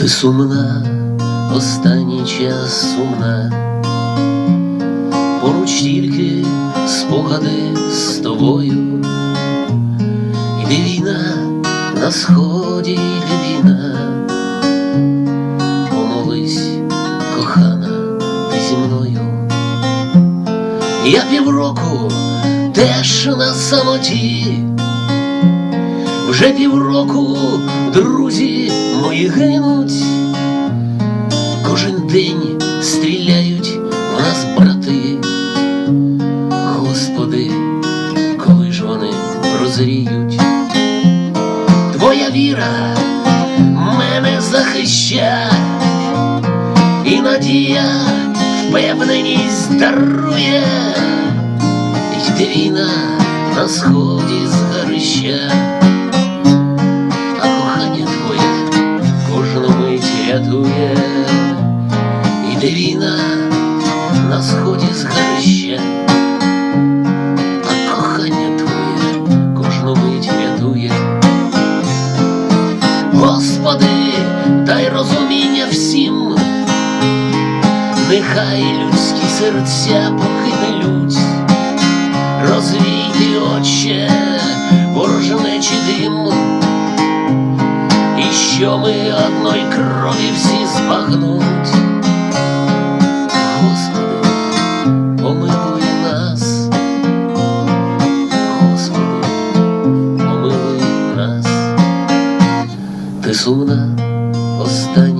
Ти сумна, останній час сумна, поруч тільки спогади з тобою, іде війна на сході, іде війна, помолись, кохана, ти зі мною. Я півроку теж на самоті, вже півроку друзі мої гинуть, кожен день стріляють в нас брати. Господи, коли ж вони прозріють, Твоя віра мене захищає, і надія впевненість дарує, йде війна на сході з горища, дай розуміння всім, нехай людські серця покине лють, розвійте, Отче, ворожнечі дим, і що ми одної крові всі збагнуть. Господи, помилуй нас, Господи, помилуй нас. Ти сумна, останній час сумна.